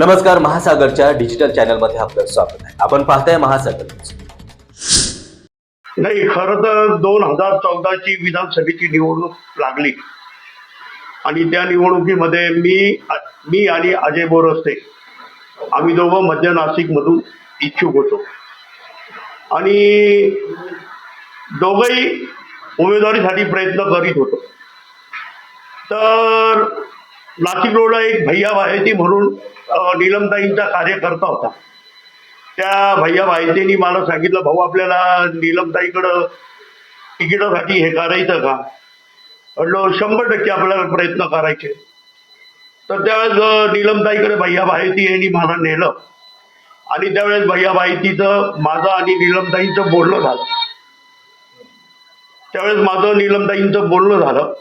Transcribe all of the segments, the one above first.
नमस्कार महासागरच्या डिजिटल चॅनलमध्ये आपलं स्वागत आहे. आपण पाहताय महासागर नाही खर तर दोन हजार चौदाची विधानसभेची निवडणूक लागली. आणि त्या निवडणुकीमध्ये मी मी आणि अजय बोरस्ते आम्ही दोघं मध्य नाशिकमधून इच्छुक होतो. आणि दोघही उमेदवारीसाठी प्रयत्न करीत होतो. तर नाशिक रोडला एक भैया भायती म्हणून निलमताईंचा नीलमताईंचा कार्यकर्ता होता. त्या भैया भाईतेनी मला सांगितलं भाऊ आपल्याला नीलमताईकडं तिकिटासाठी हे करायचं का? म्हटलं शंभर टक्के आपल्याला प्रयत्न करायचे. तर त्यावेळेस निलमताईकडे नीलमताईकडे भैया भायती यांनी मला नेलं. आणि त्यावेळेस भैया भायतीचं माझं आणि निलमताईंचं बोलणं झालं. त्यावेळेस माझं नीलमताईंचं बोलणं झालं.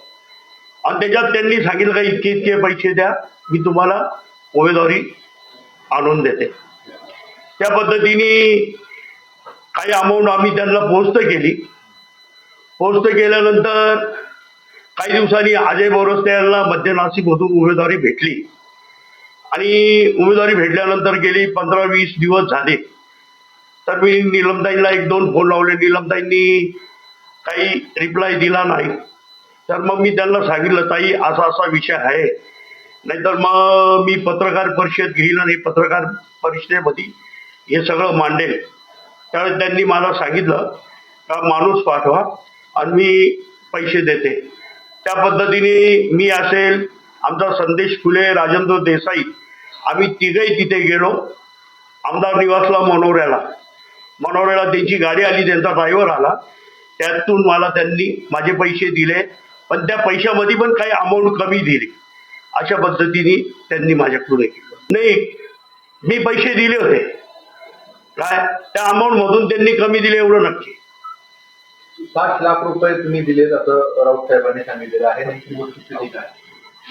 आणि त्याच्यात त्यांनी सांगितलं का इतके इतके पैसे द्या मी तुम्हाला उमेदवारी आणून देते. त्या पद्धतीने काही अमाऊंट आम्ही त्यांना पोस्ट केली. पोस्ट केल्यानंतर काही दिवसांनी अजय बोरस्ते यांना मध्य नाशिकमधून उमेदवारी भेटली. आणि उमेदवारी भेटल्यानंतर गेली पंधरा वीस दिवस झाले. तर मी निलमताईंना एक दोन फोन लावले. निलमताईंनी काही रिप्लाय दिला नाही. तर मग मी त्यांना सांगितलं ताई असा असा विषय आहे. नाहीतर मग मी पत्रकार परिषद घेईन आणि पत्रकार परिषदेमध्ये हे सगळं मांडेल. त्यावेळेस त्यांनी मला सांगितलं का माणूस पाठवा आणि मी पैसे देते. त्या पद्धतीने मी असेल आमचा संदेश फुले राजेंद्र देसाई आम्ही तिघही तिथे गेलो आमदार निवासला मनोऱ्याला. मनोऱ्याला त्यांची गाडी आली त्यांचा ड्रायव्हर आला. त्यातून मला त्यांनी माझे पैसे दिले. पण त्या पैशामध्ये पण काही अमाऊंट कमी दिली. अशा पद्धतीने त्यांनी माझ्याकडून हे केलं. नाही मी पैसे दिले होते. काय? त्या अमाऊंट मधून त्यांनी कमी दिले एवढं नक्की. साठ लाख रुपये तुम्ही दिलेत असं राऊत साहेबांनी सांगितलेलं आहे.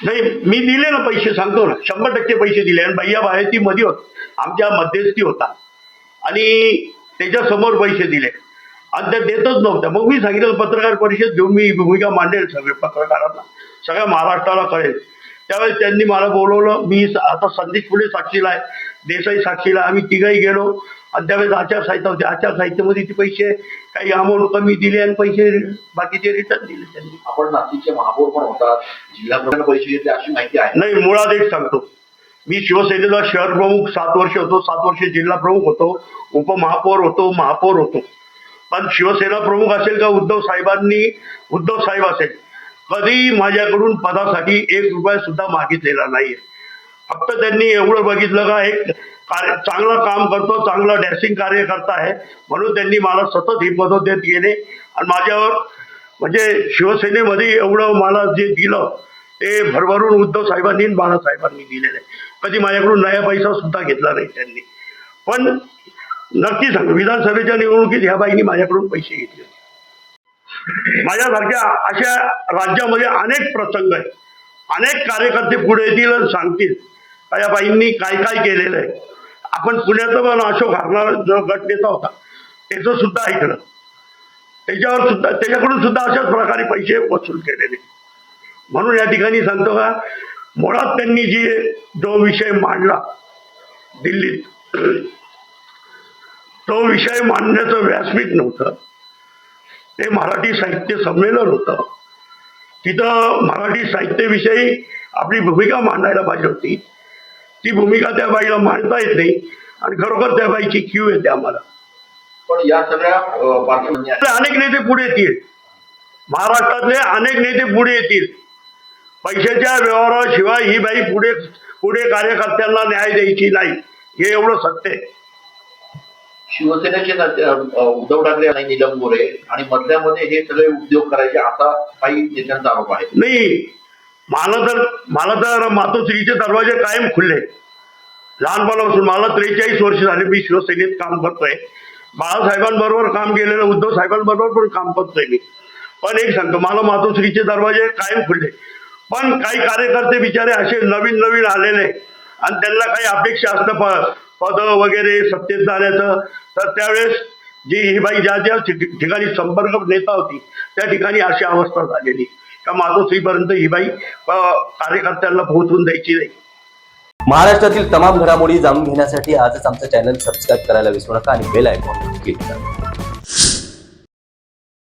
नाही मी दिले ना पैसे सांगतो ना. शंभर टक्के पैसे दिले. आणि भैया बाहेरची मध्ये होत. आमच्या मध्यस्थी होता. आणि त्याच्यासमोर पैसे दिले. आणि त्या देतच नव्हत्या मग मी सांगितलं पत्रकार परिषद घेऊन मी भूमिका मांडेल सगळे पत्रकारांना. सगळ्या महाराष्ट्राला कळेल. त्यावेळेस त्यांनी मला बोलवलं मी आता संदेश फुले साक्षीला आहे देसाई साक्षीला. आम्ही तिघही गेलो. आणि त्यावेळेस आचारसंहिता होती. आचारसंहितेमध्ये ते पैसे काही अमाऊंट कमी दिले आणि पैसे बाकीचे रिटर्न दिले त्यांनी. आपण नाशिकचे महापौर पण होतात. जिल्हा पैसे घेतले अशी माहिती आहे. नाही मुळात एक सांगतो. मी शिवसेनेचा शहर प्रमुख सात वर्ष होतो. सात वर्ष जिल्हा प्रमुख होतो. उपमहापौर होतो महापौर होतो. पण शिवसेना प्रमुख असेल का उद्धव साहेबांनी? उद्धव साहेब असेल. कधी माझ्याकडून पदासाठी एक रुपया सुद्धा मागितलेला नाहीये. फक्त त्यांनी एवढं बघितलं का एक कार्य चांगलं काम करतो चांगलं डॅसिंग कार्य करता आहे. म्हणून त्यांनी मला सतत ही मदत देत गेले. आणि माझ्यावर म्हणजे शिवसेनेमध्ये एवढं मला जे दिलं ते भरभरून उद्धव साहेबांनी बाळासाहेबांनी दिलेलं आहे. कधी माझ्याकडून नया पैसा सुद्धा घेतला नाही त्यांनी. पण नक्की सांग विधानसभेच्या निवडणुकीत ह्या बाईंनी माझ्याकडून पैसे घेतले. माझ्यासारख्या अशा राज्यामध्ये अनेक प्रसंग आहेत. अनेक कार्यकर्ते पुढे येतील आणि सांगतील का या बाईंनी काय काय केलेलं आहे. आपण पुण्याचं पण अशोक हरणार जो गटनेता होता त्याचं सुद्धा ऐकलं. त्याच्यावर सुद्धा त्याच्याकडून सुद्धा अशाच प्रकारे पैसे वसूल केलेले. म्हणून या ठिकाणी सांगतो का मुळात त्यांनी जी जो विषय मांडला दिल्लीत तो विषय मांडण्याचं व्यासपीठ नव्हतं. ते मराठी साहित्य संमेलन होतं. तिथं मराठी साहित्याविषयी आपली भूमिका मांडायला पाहिजे होती. ती भूमिका त्या बाईला मांडता येत नाही आणि खरोखर त्या बाईची क्यू येते आम्हाला. पण या सगळ्या अनेक नेते पुढे येतील. महाराष्ट्रातले अनेक नेते पुढे येतील. पैशाच्या व्यवहाराशिवाय ही बाई पुढे पुढे कार्यकर्त्यांना न्याय द्यायची नाही. हे एवढं सत्य आहे. शिवसेनेचे नेते, उद्धव ठाकरे आणि निलम गोरे आणि मधल्यामध्ये हे सगळे उद्योग करायचे असा काही नेत्यांचा आरोप आहे. नाही मला तर मला तर मातोश्रीचे दरवाजे कायम खुलले. लहानपणापासून मला त्रेचाळीस वर्ष झाले मी शिवसेनेत काम करतोय. बाळासाहेबांबरोबर काम केलेलं उद्धव साहेबांबरोबर पण काम करतोय मी. पण एक सांगतो मला मातोश्रीचे दरवाजे कायम खुलले. पण काही कार्यकर्ते बिचारे असे नवीन नवीन आलेले आणि त्यांना काही अपेक्षा असतं पद वगैरे सत्तेत जाण्याचं तर त्यावेळेस जी ही बाई ज्या ज्या ठिक- ठिकाणी संपर्क नेता होती त्या ठिकाणी अशी अवस्था झालेली. का मातोश्रीपर्यंत ही बाई कार्यकर्त्यांना पोहोचवून द्यायची नाही. महाराष्ट्रातील तमाम घडामोडी जाणून घेण्यासाठी आजच आमचं चॅनल सबस्क्राईब करायला विसरू नका आणि बेल आयकॉन क्लिक करा.